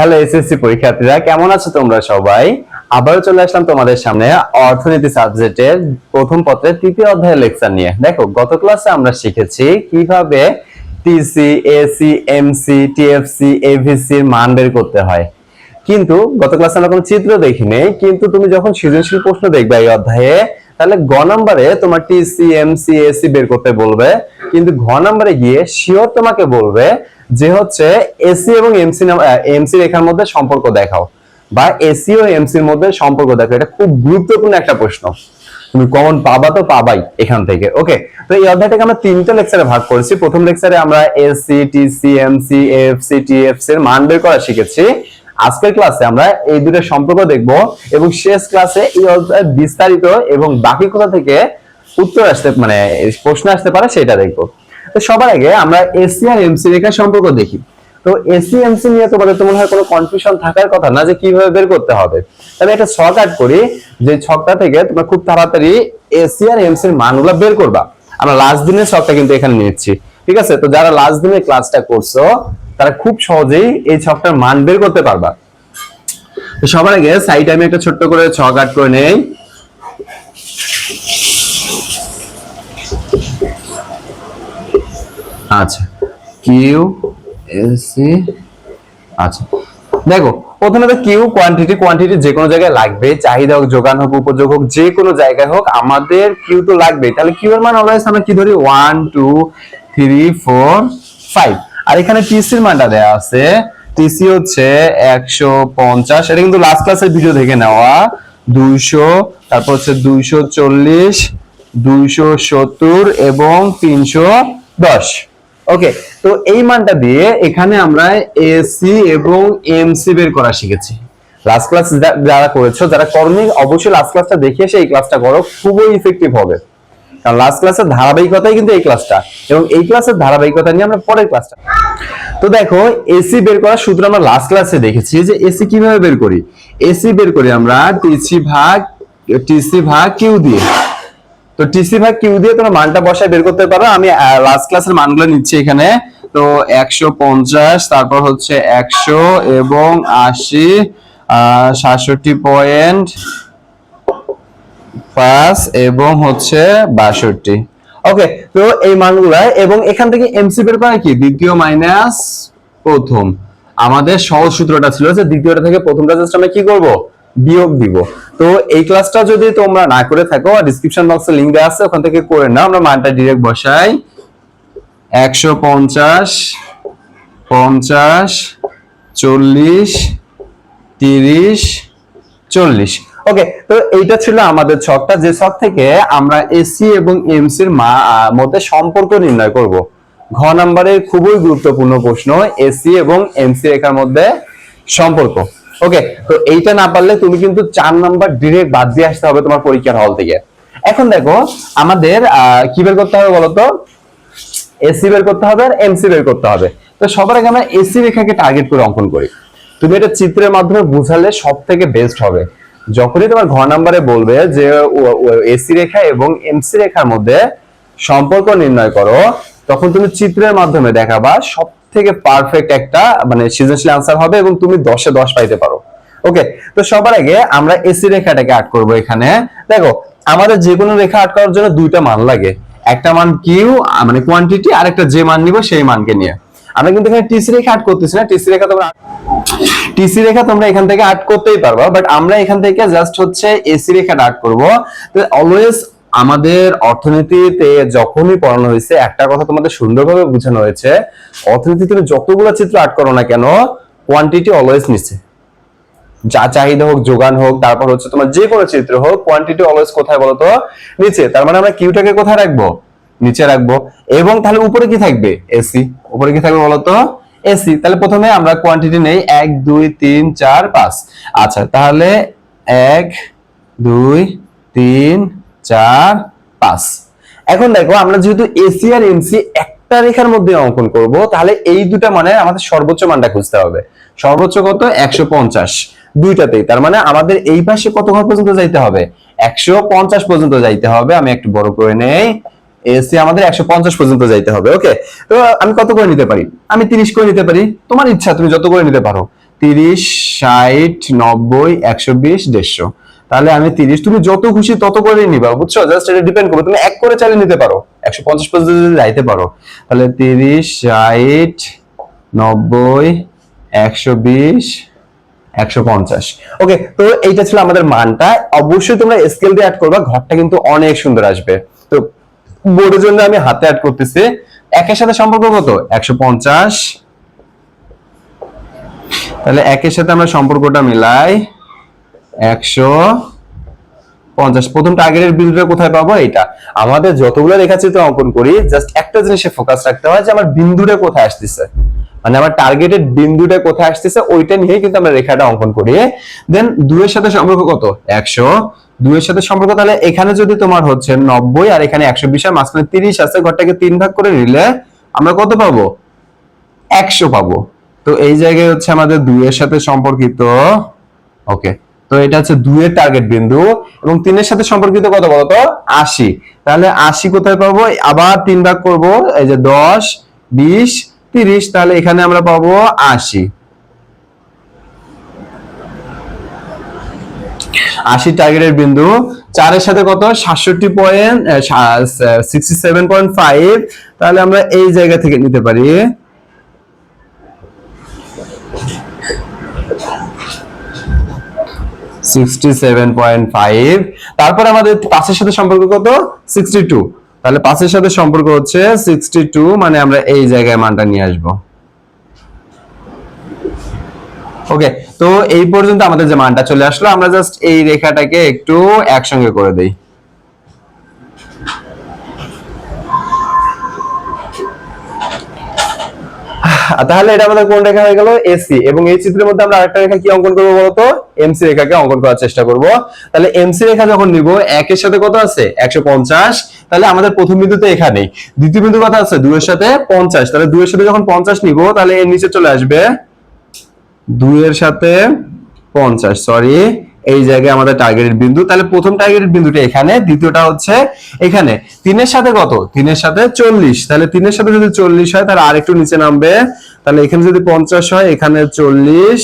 Hello SSC পরীক্ষার্থীরা, কেমন আছো তোমরা সবাই? আবারও চলে আসলাম তোমাদের সামনে অর্থনীতি সাবজেক্টের প্রথম পত্রের তৃতীয় অধ্যায়ের লেকচার নিয়ে। দেখো, গত ক্লাসে আমরা শিখেছি কীভাবে TC AC MC TFC AVC এর মান বের করতে হয়। কিন্তু গত ক্লাসে আমরা কোনো চিত্র দেখিনি, কিন্তু তুমি যখন সৃজনশীল প্রশ্ন দেখবে এই অধ্যায়ে, তাহলে গ নম্বরে তোমার টিসি এমসি এসি বের করতে বলবে, কিন্তু ঘ নম্বরে গিয়ে শিওর তোমাকে বলবে যে হচ্ছে এসি এবং এমসি এমসি রেখার মধ্যে সম্পর্ক দেখাও। বা এসি ও এমসির মধ্যে সম্পর্ক দেখো এটা খুব গুরুত্বপূর্ণ একটা প্রশ্ন। তুমি কমন পাবা তো পাবাই এখান থেকে ওকে তো এই অধ্যায়টাকে আমরা তিনটা লেকচারে ভাগ করেছি। প্রথম লেকচারে আমরা AC TC MC FC TFC এর মান বের করা শিখেছি। আজকের ক্লাসে আমরা এই দুটো সম্পর্ক দেখব এবং শেষ ক্লাসে এই অধ্যায় বিস্তারিত এবং বাকি কোথা থেকে উত্তর আসতে মানে প্রশ্ন আসতে পারে সেটা দেখব। তো সবার আগে আমরা এসি আর এমসি রেখার সম্পর্ক দেখি। তো এসি এমসি নিয়ে তোমাদের তো মনে হয় কোনো কনফিউশন থাকার কথা না যে কীভাবে বের করতে হবে। তাহলে একটা আট করি যে ছকটা থেকে তোমরা খুব তাড়াতাড়ি এসি আর এমসি এর মানগুলো বের করবা। আমরা লাস্ট দিনের ছকটা কিন্তু এখানে নিচ্ছি ঠিক আছে? তো যারা লাস্ট দিনের ক্লাসটা করছ, তারা খুব সহজেই এই ছকটার মান বের করতে পারবা। সবার আগে সাইড আমি একটা ছোট্ট করে ছক আট করে নেই। আচ্ছা। কিউ এসি আচ্ছা। দেখো, প্রথমে তো কিউ কোয়ান্টিটি কোয়ান্টিটি যে কোনো জায়গায় লাগবে। চাহিদা হোক, যোগান হোক, উপযোগ হোক, যে কোনো জায়গায় হোক, আমাদের কিউ তো লাগবে তাহলে কিউ এর মান অলওয়েজ আমরা কি ধরি? One two three four five আর এখানে টিসির মানটা দেওয়া আছে। টিসি হচ্ছে একশো পঞ্চাশ। এটা কিন্তু লাস্ট ক্লাসের ভিডিও থেকে নেওয়া। দুইশো, তারপর হচ্ছে দুইশো চল্লিশ, দুইশো সত্তর এবং তিনশো দশ। ওকে তো এই মানটা দিয়ে এখানে আমরা এসি এবং এমসি বের করা শিখেছি। লাস্ট ক্লাস যারা করেছ, যারা করনি, অবশ্যই লাস্ট ক্লাসটা দেখে এসে এই ক্লাসটা করো, খুবই ইফেক্টিভ হবে। কারণ লাস্ট ক্লাসের ধারাবাহিকতাই কিন্তু এই ক্লাসটা এবং এই ক্লাসের ধারাবাহিকতা নিয়ে আমরা পরের ক্লাসটা তো দেখো এসি বের করার সূত্র আমরা লাস্ট ক্লাসে দেখেছি যে এসি কীভাবে বের করি? এসি বের করি আমরা টিসি ভাগ টিসি ভাগ কিউ দিয়ে। তো টিসি ভাগ কিউ দিয়ে তোমরা মানটা বসায় বের করতে পারো। আমি লাস্ট ক্লাসের মানগুলো নিচ্ছি এখানে। তো একশো পঞ্চাশ, তারপর হচ্ছে একশো এবং আশি সাতষট্টি পয়েন্ট পাঁচ এবং হচ্ছে বাষট্টি। ওকে তো এই মানগুলা, এবং এখান থেকে এমসি বের করা কি? দ্বিতীয় মাইনাস প্রথম। আমাদের সহজ সূত্রটা ছিল যে দ্বিতীয়টা থেকে প্রথমটা জাস্ট আমরা কি করব? বিয়োগ দিব। তো এই ক্লাসটা যদি তোমরা না করে থাকো ডিসক্রিপশন বক্সে লিংক দেওয়া আছে, ওখান থেকে করে নাও। আমরা মানটা ডিরেক্ট বসাই। একশো পঞ্চাশ পঞ্চাশ, চল্লিশ, তিরিশ, চল্লিশ। ওকে তো এইটা ছিল আমাদের ছকটা। যে ছক থেকে আমরা এসি এবং এমসি এর মা- মধ্যে সম্পর্ক নির্ণয় করব। ঘ নম্বরের খুবই গুরুত্বপূর্ণ প্রশ্ন এসি এবং এমসি রেখার মধ্যে সম্পর্ক। ওকে তো এইটা না পারলে তুমি কিন্তু চার নাম্বার ডিরেক্ট বাদ দিয়ে আসতে হবে তোমার পরীক্ষার হল থেকে। এখন দেখো, আমাদের কি বের করতে হবে বলতো? এসি বের করতে হবে আর এমসি বের করতে হবে। তো সবার আগে আমরা এসি রেখাকে টার্গেট করে অঙ্কন করি। তুমি এটা চিত্রের মাধ্যমে বুঝালে সব থেকে বেস্ট হবে। যখনই তোমার ঘর নাম্বারে বলবে যে এসি রেখা এবং এমসি রেখার মধ্যে সম্পর্ক নির্ণয় করো, তখন তুমি চিত্রের মাধ্যমে দেখাবা সব থেকে পারফেক্ট একটা মানে সৃজনশীল আনসার হবে এবং তুমি দশে দশ পাইতে পারো। ওকে তো সবার আগে আমরা এসি রেখাটাকে আট করব এখানে। দেখো, আমাদের যে কোনো রেখা আট করার জন্য দুইটা মান লাগে। একটা মান কিউ মানে কোয়ান্টিটি আর একটা যে মান নিব সেই মানকে নিয়ে। আমরা কিন্তু এখানে টিসি রেখা আট করতেছি না। টিসি রেখা তোমরা টিসি রেখা তোমরা এখান থেকে আট করতেই পারবা বাট আমরা এখান থেকে জাস্ট হচ্ছে এসি রেখাটা আট করব। অলওয়েজ আমাদের অর্থনীতিতে যখনই পড়ানো হয়েছে, একটা কথা তোমাদের সুন্দরভাবে বোঝানো হয়েছে অর্থনীতি তুমি যতগুলো চিত্র আট করো না কেন কোয়ান্টিটি অলওয়েজ নিচ্ছে যা চাহিদা হোক, যোগান হোক, তারপর হচ্ছে তোমার যে কোনো চিত্র হোক কোয়ান্টিটি অলওয়েজ কোথায় বলতো নিচে। তার মানে আমরা কিউটাকে কোথায় রাখব? নিচে রাখব। এবং তাহলে উপরে কি থাকবে? এসি। উপরে কি থাকবে বলতো এসি। তাহলে প্রথমে আমরা কোয়ান্টিটি নেই। এক, দুই, তিন, চার, পাঁচ। আচ্ছা তাহলে এক, দুই, তিন চার, পাঁচ। এখন দেখো, আমরা যেহেতু এসি আর এমসি একটা রেখার মধ্যে অঙ্কন করব, তাহলে এই দুটা মানে আমাদের সর্বোচ্চ মানটা খুঁজতে হবে। সর্বোচ্চ কত? একশো পঞ্চাশ। দুইটাতেই। তার মানে আমাদের এই পাশে কত ঘর পর্যন্ত যাইতে হবে? একশো পঞ্চাশ পর্যন্ত যাইতে হবে। আমি একটু বড় করে নেই। এসি আমাদের একশো পঞ্চাশ পর্যন্ত যাইতে হবে ওকে তো আমি কত করে নিতে পারি? আমি তিরিশ করে নিতে পারি। তোমার ইচ্ছা, তুমি যত করে নিতে পারো। তিরিশ, ষাট, নব্বই, একশো বিশ, দেড়শো। তাহলে আমি তিরিশ, তুমি যত খুশি তত করে নিবা, বুঝছ? জাস্ট এটা ডিপেন্ড করবে, তুমি এক করে চালিয়ে নিতে পারো। একশো পঞ্চাশ পর্যন্ত যাইতে পারো। তাহলে তিরিশ, ষাট, নব্বই, একশো বিশ, একশো পঞ্চাশ। ওকে তো এইটা ছিল আমাদের মানটা। অবশ্যই তোমরা স্কেল দিয়ে অ্যাড করবা, ঘরটা কিন্তু অনেক সুন্দর আসবে। তো বোর্ডের জন্য আমি হাতে অ্যাড করতেছি। একের সাথে সম্পর্ক কত? একশো পঞ্চাশ। তাহলে একের সাথে আমরা সম্পর্কটা মিলাই একশো পঞ্চাশ। প্রথম টার্গেটের বিন্দুটা কোথায় পাবো? এটা আমাদের যতগুলো রেখাচিত্র অঙ্কন করি জাস্ট একটা জিনিসে ফোকাস রাখতে হয় যে আমার বিন্দুটা কোথায় আসতেছে। মানে আমার বিন্দুটা কোথায় আসতেছে, ওইটা নিয়ে কিন্তু আমরা রেখাটা অঙ্কন করি। দেন দুইয়ের সাথে সম্পর্ক কত? একশো। দুইয়ের সাথে সম্পর্ক তাহলে এখানে যদি তোমার হচ্ছে নব্বই আর এখানে একশো বিশ, আর মাঝখানে তিরিশ আছে, ঘরটাকে তিন ভাগ করে নিলে আমরা কত পাবো? একশো পাবো। তো এই জায়গায় হচ্ছে আমাদের দুইয়ের সাথে সম্পর্কিত। ওকে তো এটা হচ্ছে দুইয়ের টার্গেট বিন্দু এবং তিনের সাথে সম্পর্কিত কত বলতো আশি। তাহলে আশি কোথায় পাবো? আবার তিন ভাগ করব, এই যে দশ, বিশ, তিরিশ, তাহলে এখানে আমরা পাবো আশি। আশি টার্গেটের বিন্দু। চারের সাথে কত? সাতষট্টি point sixty seven point five তাহলে আমরা এই জায়গা থেকে নিতে পারি। সিক্সটি সেভেন পয়েন্ট ফাইভ তারপর আমাদের পাঁচের সাথে সম্পর্ক কত? সিক্সটি টু তাহলে পাঁচের সাথে সম্পর্ক হচ্ছে সিক্সটি টু মানে আমরা এই জায়গায় মানটা নিয়ে আসব। ওকে, তো এই পর্যন্ত আমাদের যে মানটা চলে আসলো, আমরা জাস্ট এই রেখাটাকে একটু একসঙ্গে করে দেই। তাহলে এটা আমাদের কোন রেখা হয়ে গেল? এসি এবং এই চিত্রের মধ্যে আমরা আরেকটা রেখা কি অঙ্কন করব বলতো? এমসি রেখাকে অঙ্কন করার চেষ্টা করব। তাহলে এমসি রেখা যখন নিব একের সাথে কত আছে? একশো পঞ্চাশ। তাহলে আমাদের প্রথম বিন্দুতে এখানেই। দ্বিতীয় বিন্দু কত আছে, দুইয়ের সাথে পঞ্চাশ। তাহলে দুইয়ের সাথে যখন পঞ্চাশ নিব, তাহলে এর নিচে চলে আসবে দুইয়ের সাথে পঞ্চাশ। সরি এই জায়গায় আমাদের টার্গেটের বিন্দু। তাহলে প্রথম টার্গেটের বিন্দুটা এখানে, দ্বিতীয়টা হচ্ছে এখানে। তিনের সাথে কত? তিনের সাথে চল্লিশ। তাহলে তিনের সাথে যদি চল্লিশ হয়, তাহলে আরেকটু নিচে নামবে। তাহলে এখানে যদি পঞ্চাশ হয়, এখানে চল্লিশ।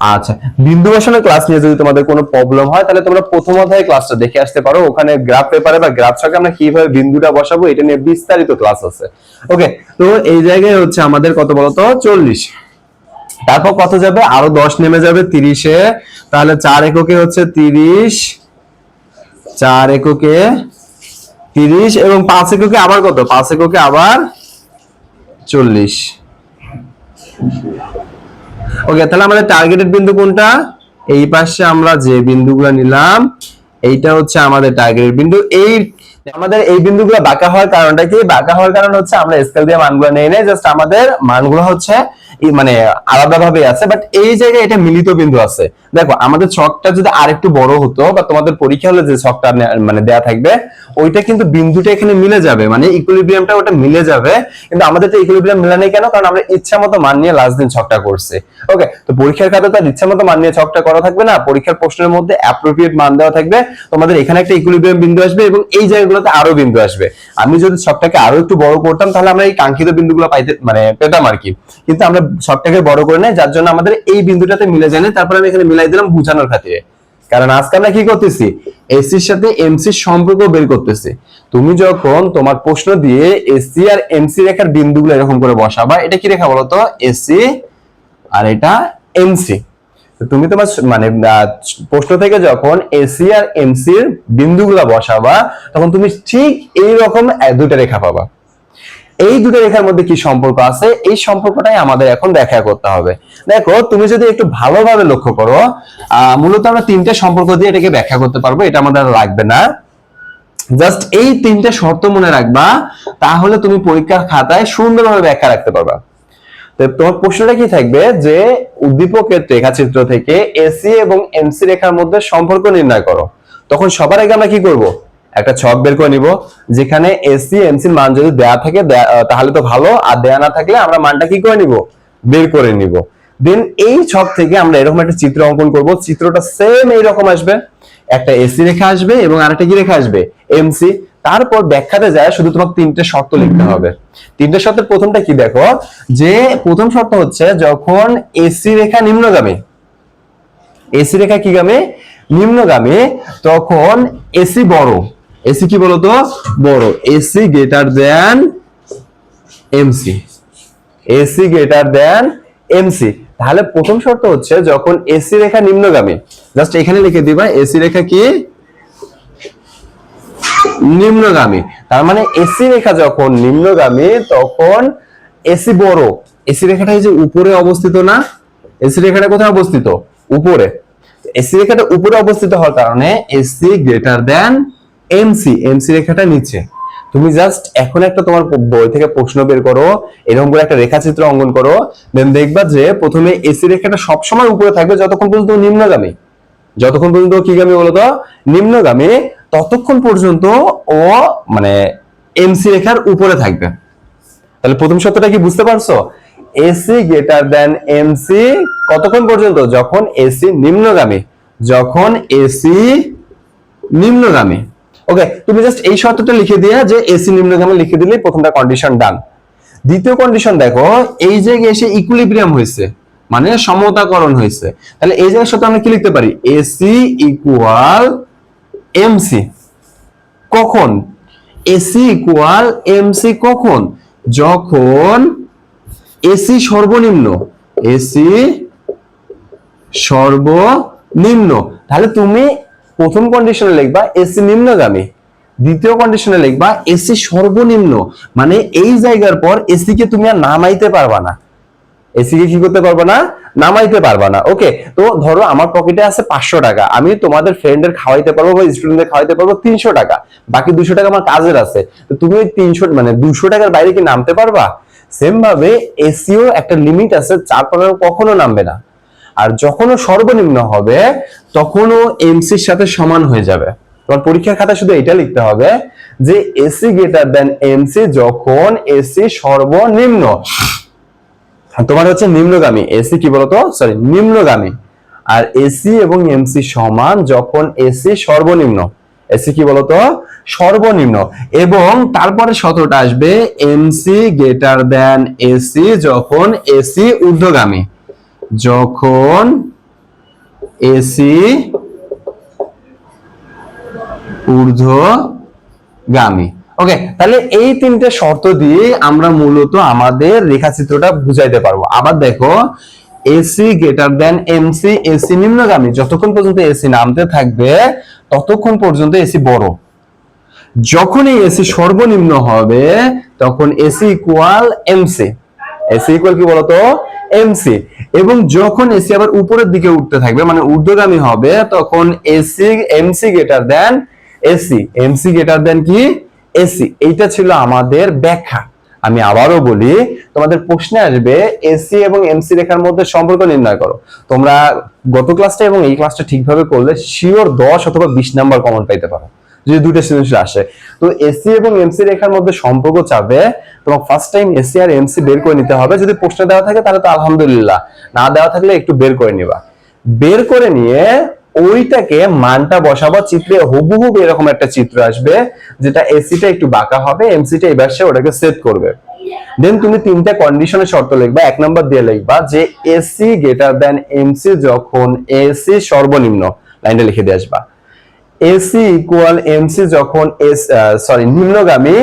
আচ্ছা বিন্দু বসানোর ক্লাস নিয়ে যদি তোমাদের কোনো প্রবলেম হয়, তাহলে তোমরা প্রথম অধ্যায় ক্লাসটা দেখে আসতে পারো। ওখানে গ্রাফ পেপারে বা গ্রাফ ছকে আমরা কীভাবে বিন্দুটা বসাবো, এটা নিয়ে বিস্তারিত ক্লাস আছে। ওকে তো এই জায়গায় হচ্ছে আমাদের কত বলতো? চল্লিশ। তারপর কত যাবে? আরও দশ নেমে যাবে তিরিশে। তাহলে চার এককে হচ্ছে তিরিশ। চার এককে তিরিশ এবং পাঁচ এককে আবার কত? পাঁচ এককে আবার চল্লিশ। ওকে তাহলে আমাদের টার্গেটেড বিন্দু কোনটা? এই পাশে আমরা যে বিন্দুগুলো নিলাম, এইটা হচ্ছে আমাদের টার্গেটেড বিন্দু। এই আমাদের এই বিন্দুগুলো বাঁকা হওয়ার কারণটা কি? বাঁকা হওয়ার কারণ হচ্ছে আমরা স্কেল দিয়ে মানগুলো নেই নাই জাস্ট আমাদের মানগুলো হচ্ছে মানে আলাদা ভাবে আছে বাট এই জায়গায় এটা মিলিত বিন্দু আছে। দেখো, আমাদের ছকটা যদি আরেকটু বড় হতো বা তোমাদের পরীক্ষা হলে যে ছকটা মানে দেয়া থাকবে, ওইটা কিন্তু বিন্দুটা এখানে মিলে যাবে মানে ইকুইলিব্রিয়ামটা ওটা মিলে যাবে, কিন্তু আমাদের তো ইকুইলিব্রিয়াম মিলে নেই কেন? কারণ আমরা ইচ্ছা মতো মান নিয়ে লাস্ট দিন ছকটা করছি। ওকে তো পরীক্ষার খাতে তার ইচ্ছা মতো মান নিয়ে ছকটা করা থাকবে না, পরীক্ষার প্রশ্নের মধ্যে অ্যাপ্রোপ্রিয়েট মান দেওয়া থাকবে। তোমাদের এখানে একটা ইকুইলিব্রিয়াম বিন্দু আসবে এবং এই জায়গাগুলোতে আরও বিন্দু আসবে। আমি যদি ছকটাকে আরও একটু বড় করতাম, তাহলে আমরা এই কাঙ্ক্ষিত বিন্দুগুলো পাইতে মানে পেতাম আর কি। কিন্তু আমরা ছকটাকে বড় করে নেই, যার জন্য আমাদের এই বিন্দুটাতে মিলে যায় না তারপর আমি এখানে মিলাই দিলাম বোঝানোর খাতিরে। কারণ আজকে আমরা কি করতেছি? এসির সাথে এমসির সম্পর্ক বের করতেছি। তুমি যখন তোমার প্রশ্ন দিয়ে এসি আর এমসি রেখার বিন্দুগুলো এরকম করে বসাবা, এটা কি রেখা বলতো? এসি আর এটা এমসি তুমি তোমার মানে প্রশ্ন থেকে যখন এসি আর এমসির বিন্দুগুলো বসাবা, তখন তুমি ঠিক এই রকম দুটা রেখা পাবা। এই দুটো রেখার মধ্যে কি সম্পর্ক আছে? এই সম্পর্কটাই আমাদের এখন ব্যাখ্যা করতে হবে। দেখো, তুমি যদি একটু ভালোভাবে লক্ষ্য করো মূলত আমরা তিনটে সম্পর্ক দিয়ে এটাকে ব্যাখ্যা করতে পারব, এটা আমাদের লাগবে না। জাস্ট এই তিনটে শর্ত মনে রাখবা, তাহলে তুমি পরীক্ষার খাতায় সুন্দরভাবে ব্যাখ্যা রাখতে পারবা। তোমার প্রশ্নটা কি থাকবে? যে উদ্দীপকের রেখাচিত্র থেকে এসি এবং এমসি রেখার মধ্যে সম্পর্ক নির্ণয় করো। তখন সবার আগে আমরা কি করব? একটা ছক বের করে নিব। যেখানে এসি এমসির মান যদি দেয়া থাকে তাহলে তো ভালো। আর দেয়া না থাকলে আমরা মানটা কি করে নিব? বের করে নিব। দেন এই ছক থেকে আমরা এরকম একটা চিত্র অঙ্কন করব। চিত্রটা সেম এইরকম আসবে। একটা এসি রেখা আসবে এবং আরেকটা কি রেখা আসবে? এমসি তারপর ব্যাখ্যাতে যায় শুধু তোমাকে তিনটে শর্ত লিখতে হবে। তিনটে শর্তের প্রথমটা কি দেখো? যে প্রথম শর্ত হচ্ছে যখন এসি রেখা নিম্নগামী এসি রেখা কি গামে? নিম্নগামী তখন এসি বড়। এসি কি বলতো? বড়। AC greater than MC AC greater than MC তাহলে প্রথম শর্ত হচ্ছে যখন এসি রেখা নিম্নগামী জাস্ট এখানে লিখে দিবা এসি রেখা কি? নিম্নগামী। তার মানে এসি রেখা যখন নিম্নগামী, তখন এসি বড়। এসি রেখাটা এই যে উপরে অবস্থিত না? এসি রেখাটা কোথায় অবস্থিত? উপরে। এসি রেখাটা উপরে অবস্থিত হওয়ার কারণে AC greater than MC MC রেখাটা নিচে। তুমি জাস্ট এখন একটা তোমার বই থেকে প্রশ্ন বের করো, এরকম করে একটা রেখাচিত্র অঙ্কন করো দেন দেখবা যে প্রথমে এসি রেখাটা সবসময় উপরে থাকবে যতক্ষণ পর্যন্ত নিম্নগামী। যতক্ষণ পর্যন্ত কি গামী বলতো? নিম্নগামী। ততক্ষণ পর্যন্ত ও মানে এমসি রেখার উপরে থাকবে। তাহলে প্রথম সত্যটা কি বুঝতে পারছ? এসি গ্রেটার দেন এমসি কতক্ষণ পর্যন্ত? যখন এসি নিম্নগামী, যখন এসি নিম্নগামী। ওকে তুমি জাস্ট এই শর্তটা লিখে দিয়া যে এসি নিম্নগামী লিখে দিলেই প্রথমটা কন্ডিশন ডান দ্বিতীয় কন্ডিশন দেখো, এই জায়গায় এসে ইকুইলিব্রিয়াম হয়েছে মানে সমতাকরণ হয়েছে। তাহলে এই জায়গার সাথে আমরা কি লিখতে পারি? এসি ইকুয়াল এমসি কখন? এসি ইকুয়াল এমসি কখন? যখন এসি সর্বনিম্ন। এসি সর্বনিম্ন। তাহলে তুমি প্রথম কন্ডিশনে লিখবা এসি নিম্নগামী। দ্বিতীয় কন্ডিশনে লিখবা এসি সর্বনিম্ন। মানে এই জায়গার পর এসি কে তুমি আর নামাইতে পারবা না। এসি কে করতে পারবা না? নামাইতে পারবা না। ওকে তো ধরো আমার পকেটে আছে পাঁচশো টাকা। আমি তোমাদের ফ্রেন্ডের খাওয়াইতে পারব বা স্টুডেন্টদের খাওয়াইতে পারব তিনশো টাকা। বাকি দুশো টাকা আমার কাজের আছে। তো তুমি ওই তিনশো মানে দুশো টাকার বাইরে কি নামতে পারবা? সেম ভাবে এসিও একটা লিমিট আছে যার পরে কখনো নামবে না। আর যখন ও সর্বনিম্ন হবে তখন ও এমসির সাথে সমান হয়ে যাবে। তোমার পরীক্ষার খাতা শুধু এটা লিখতে হবে যে এসি গ্রেটার দেন এমসি যখন এসি সর্বনিম্ন। তোমার হচ্ছে নিম্নগামী, এসি কি বলতো? সরি নিম্নগামী। আর এসি এবং এমসি সমান যখন এসি সর্বনিম্ন। এসি কি বলতো? সর্বনিম্ন। এবং তারপরে শতটা আসবে, এমসি গ্রেটার দেন এসি যখন এসি ঊর্ধ্বগামী। যখন এসি ঊর্ধ্বগামী। ওকে তাহলে এই তিনটে শর্ত দিয়ে আমরা মূলত আমাদের রেখাচিত্রটা বুঝাইতে পারব। আবার দেখো AC greater than MC AC নিম্নগামী, যতক্ষণ পর্যন্ত এসি নামতে থাকবে, ততক্ষণ পর্যন্ত এসি বড়। যখন এই এসি সর্বনিম্ন হবে, তখন AC equal MC AC equal কি বলতো? এমসি এবং যখন এসি আবার উপরের দিকে উঠতে থাকবে মানে ঊর্ধ্বগামী হবে, তখন AC MC greater than AC MC greater than কি? এসি, এইটা ছিল আমাদের ব্যাখ্যা। আমি আবারও বলি, তোমাদের প্রশ্নে আসবে, এসি এবং এমসি রেখার মধ্যে সম্পর্ক নির্ণয় করো। তোমরা গত ক্লাসটা এবং এই ক্লাসটা ঠিকভাবে করলে শিওর দশ অথবা বিশ নাম্বার কমন পাইতে পারো, যদি দুইটা সৃজনশীল আসে। তো এসি এবং এমসি রেখার মধ্যে সম্পর্ক চাবে তোমার ফার্স্ট টাইম এসি আর এমসি বের করে নিতে হবে। যদি প্রশ্ন দেওয়া থাকে তাহলে তো আলহামদুলিল্লাহ, না দেওয়া থাকলে একটু বের করে নিবা। বের করে নিয়ে ওইটাকে মানটা বসাবো, চিত্রে হুবহু এরকম একটা চিত্র আসবে, যেটা এসিটা একটু বাঁকা হবে, এমসিটা এই পাশে ওটাকে সেট করবে। দেন তুমি তিনটা কন্ডিশনের শর্ত লিখবা, এক নম্বর দিয়ে লিখবা যে এসি গ্রেটার দেন এমসি যখন এসি সর্বনিম্ন, লাইনটা লিখে দিয়ে আসবা। এসি ইকুয়াল এমসি যখন এস সরি নিম্নগামী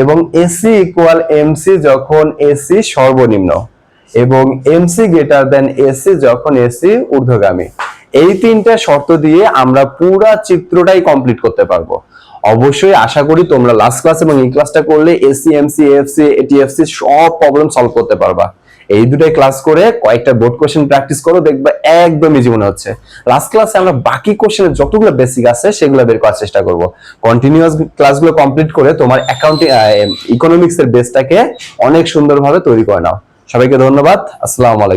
এবং এসি ইকুয়াল এমসি যখন এসি সর্বনিম্ন এবং এমসি গ্রেটার দেন এসি যখন এসি ঊর্ধ্বগামী। এই তিনটা শর্ত দিয়ে আমরা পুরা চিত্রটাই কমপ্লিট করতে পারব। অবশ্যই আশা করি তোমরা লাস্ট ক্লাস এবং এই ক্লাসটা করলে এসি এমসি এফসি এটিএফসি সব প্রবলেম সলভ করতে পারবা। এই দুটাই ক্লাস করে কয়েকটা বোর্ড কোশ্চেন প্র্যাকটিস করো, দেখবে একদমই জীবনে হচ্ছে। লাস্ট ক্লাসে আমরা বাকি কোশ্চেনের যতগুলো বেসিক আছে, সেগুলো বের করার চেষ্টা করব। কন্টিনিউয়াস ক্লাসগুলো কমপ্লিট করে তোমার অ্যাকাউন্টিং ইকোনমিক্স এর বেসটাকে অনেক সুন্দরভাবে তৈরি করে নাও। সবাইকে ধন্যবাদ। আসসালামু আলাইকুম।